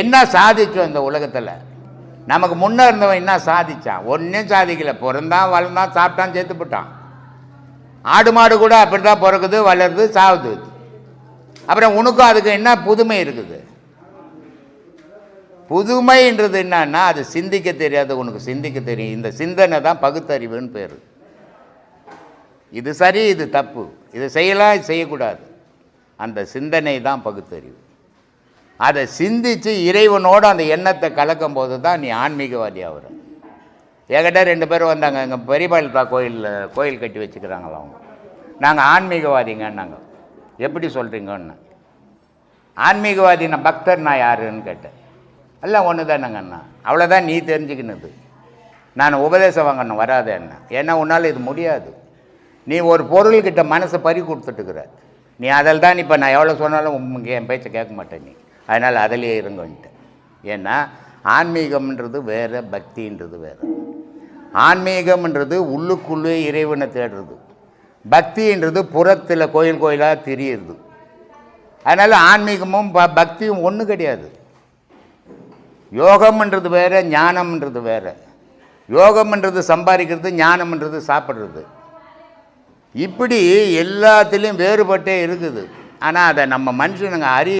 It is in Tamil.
என்ன சாதிச்சோம் இந்த உலகத்தில்? நமக்கு முன்னே இருந்தவன் என்ன சாதித்தான் ஒன்றும் சாதிக்கல. பிறந்தான் வளர்ந்தான் சாப்பிட்டான் சேர்த்து போட்டான். ஆடு மாடு கூட அப்படி தான் பிறக்குது வளருது சாவுது. அப்புறம் உனக்கும் அதுக்கு என்ன புதுமை இருக்குது? புதுமைன்றது என்னன்னா அது சிந்திக்க தெரியாது உனக்கு சிந்திக்க தெரியும். இந்த சிந்தனை தான் பகுத்தறிவுன்னு பேர். இது சரி இது தப்பு. இது செய்யலாம் இது செய்யக்கூடாது. அந்த சிந்தனை தான் பகுத்தறிவு. அதை சிந்தித்து இறைவனோடு அந்த எண்ணத்தை கலக்கும் போது தான் நீ ஆன்மீகவாதி ஆகுற. என்கிட்ட ரெண்டு பேரும் வந்தாங்க. எங்கள் பெரியபாளையத்தா கோயிலில் கோயில் கட்டி வச்சுக்கிறாங்களா அவங்க. நாங்கள் ஆன்மீகவாதிங்கன்னாங்க. எப்படி சொல்கிறீங்கன்னு ஆன்மீகவாதி நான் பக்தர் நான் யாருன்னு கேட்டேன். எல்லாம் ஒன்று தானேங்கண்ணா அவ்வளோதான் நீ தெரிஞ்சுக்கினது. நான் உபதேசம் வாங்கணும் வராத என்ன ஏன்னா உன்னால் இது முடியாது. நீ ஒரு பொருள்கிட்ட மனசை பறி கொடுத்துட்டுக்கிற. நீ அதில் தான் இப்போ நான் எவ்வளோ சொன்னாலும் என் பேச்சை கேட்க மாட்டேன் நீ. அதனால் அதிலே இருங்கன்ட்டு ஏன்னா ஆன்மீகம்ன்றது வேறு பக்தின்றது வேறு. ஆன்மீகம்ன்றது உள்ளுக்குள்ளே இறைவனை தேடுறது. பக்தின்றது புறத்தில் கோயில் கோயிலாக தெரியுது அதனால் ஆன்மீகமும் ப பக்தியும் ஒன்று கிடையாது. யோகம்ன்றது வேறு ஞானம்ன்றது வேறு. யோகம்ன்றது சம்பாதிக்கிறது ஞானம்ன்றது சாப்பிட்றது. இப்படி எல்லாத்துலேயும் வேறுபட்டே இருக்குது. ஆனால் அதை நம்ம மனுஷனுங்க அறி